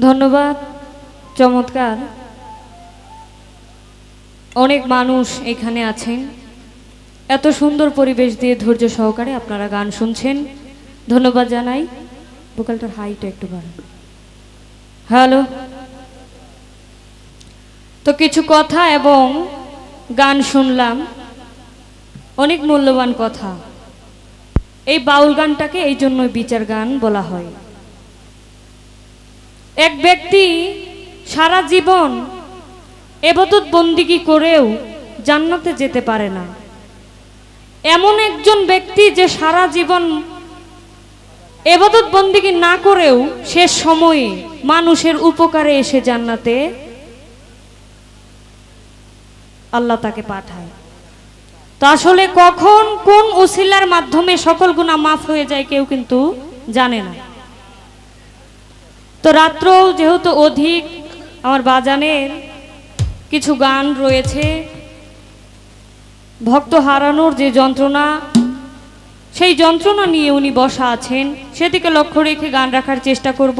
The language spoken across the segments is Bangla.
ধন্যবাদ, চমৎকার। অনেক মানুষ এখানে আছেন। এত সুন্দর পরিবেশ দিয়ে ধৈর্য সহকারে আপনারা গান শুনছেন। ধন্যবাদ জানাই। ভোকালটার হাইটা একটু বাড়ান। হ্যালো। তো কিছু কথা এবং গান শুনলাম। অনেক মূল্যবান কথা। এই বাউল গানটাকে এই জন্যই বিচার গান বলা হয়। এক ব্যক্তি সারা জীবন এবাদত বন্দিগি করেও জান্নাতে যেতে পারে না। এমন একজন ব্যক্তি যে সারা জীবন এবাদত বন্দিগি না করেও শেষ সময়ে মানুষের উপকারে এসে জান্নাতে আল্লাহ তাকে পাঠায়। তো আসলে কখন কোন উসিলার মাধ্যমে সকল গুণা মাফ হয়ে যায় কেউ কিন্তু জানে না। তো রাত্র যেহেতু অধিক আমার বাজানের কিছু গান রয়েছে, ভক্ত হারানোর যে যন্ত্রণা, সেই যন্ত্রণা নিয়ে উনি বসা আছেন, সেদিকে লক্ষ্য রেখে গান রাখার চেষ্টা করব।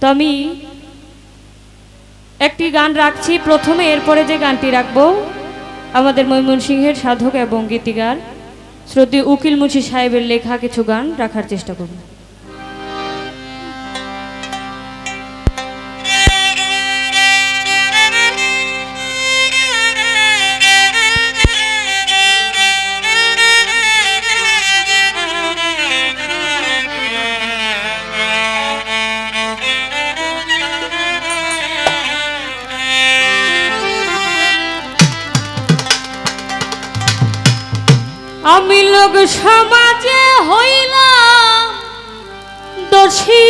তো আমি একটি গান রাখছি, প্রথমে এরপরে যে গানটি রাখব, আমাদের ময়মনসিংহের সাধক এবং গীতিকার শ্রদ্ধেয় উকিল মুন্সি সাহেবের লেখা কিছু গান রাখার চেষ্টা করব। লোক সমাজে হইলাম দোষী।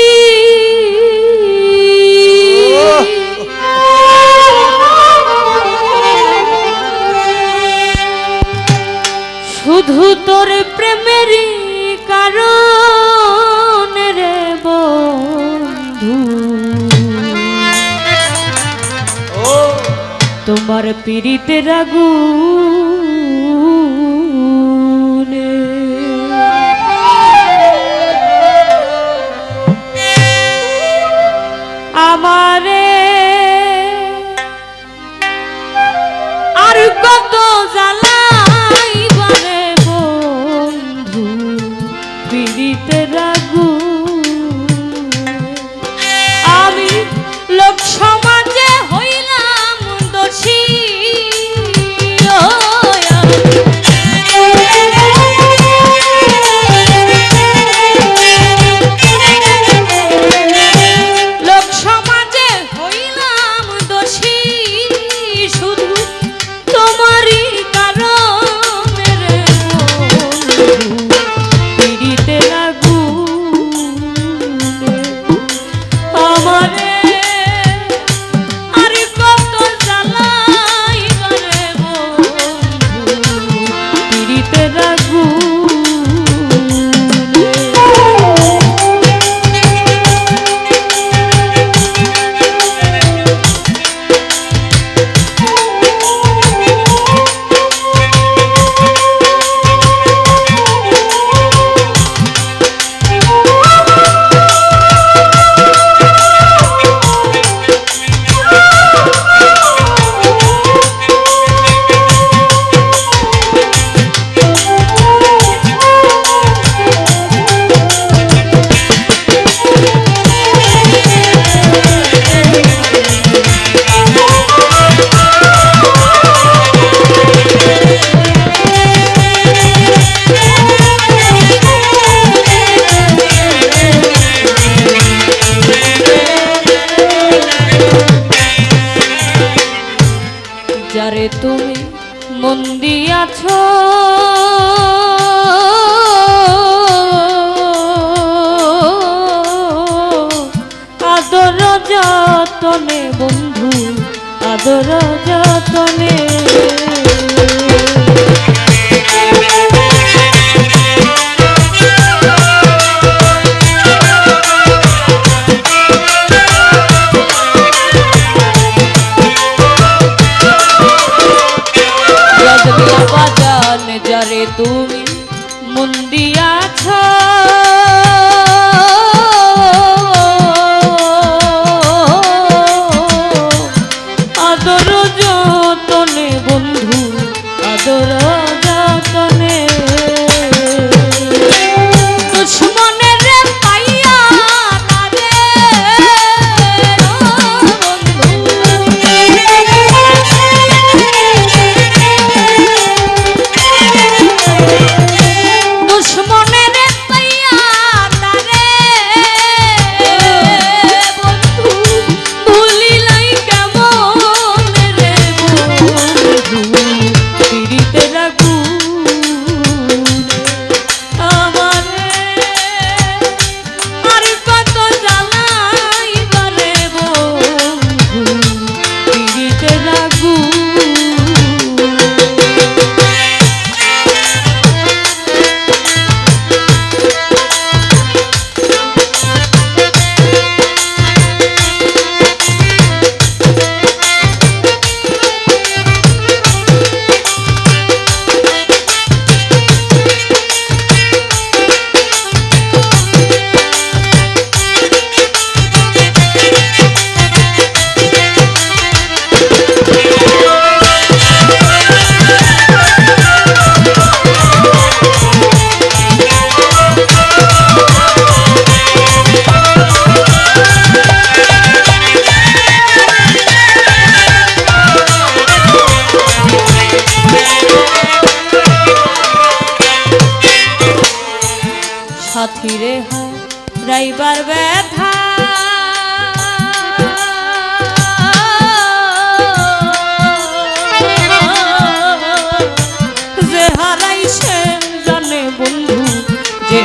শুধু তোর প্রেমেরই কারণ রে বন্ধু। তোমার পীড়িতে রাগু আমারে। আর কত তুমি মন্দি আছো আদর যতনে বন্ধু আদর যতনে সাথী হয় রাইবার ব্যথা। যে জানে বন্ধু যে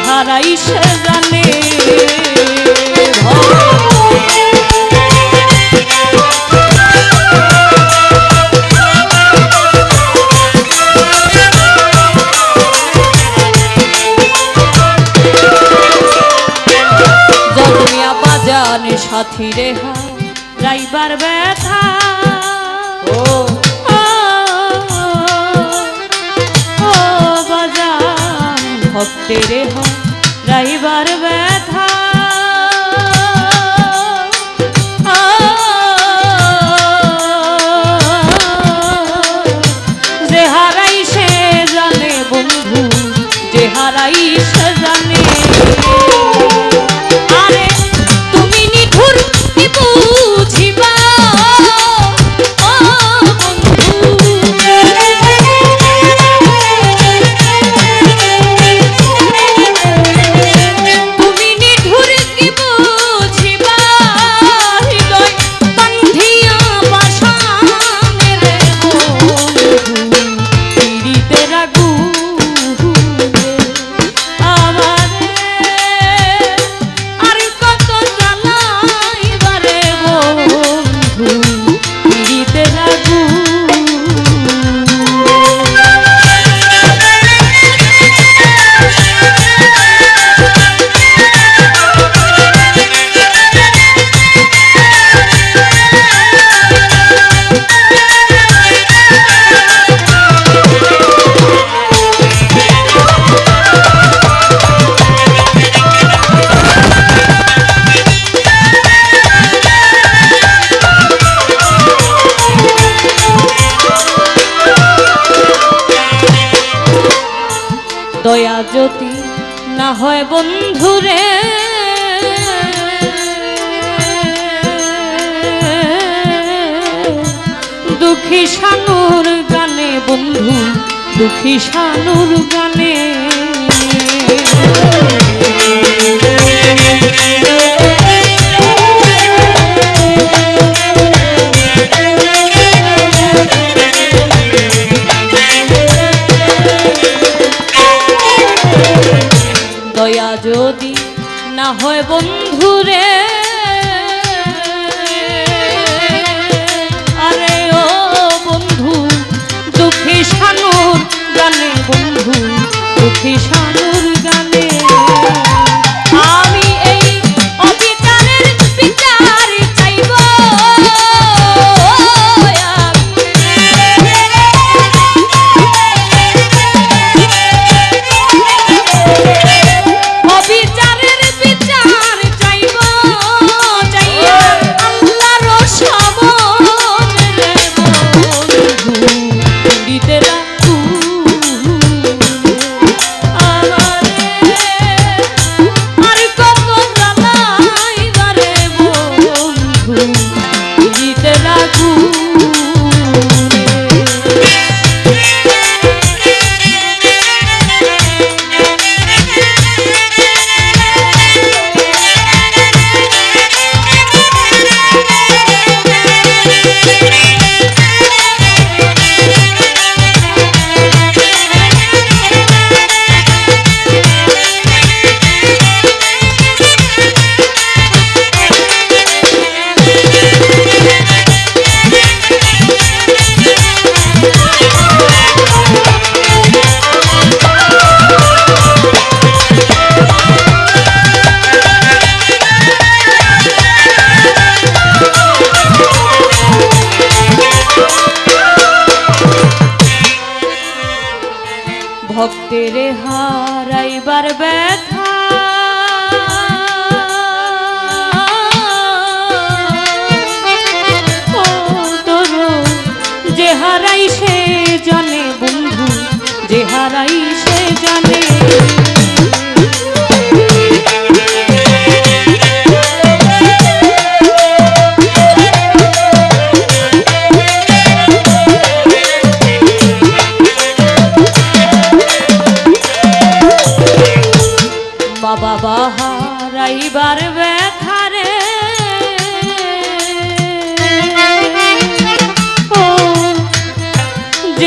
পাখিরে রাইবার ব্যথা। ও। বাজার ভক্তের হাইবার ব্যথা। দুঃখী শানুর গানে। Deixa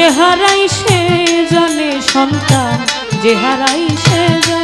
যে হারাই সে জনে সন্তান যে হারাই সে জানে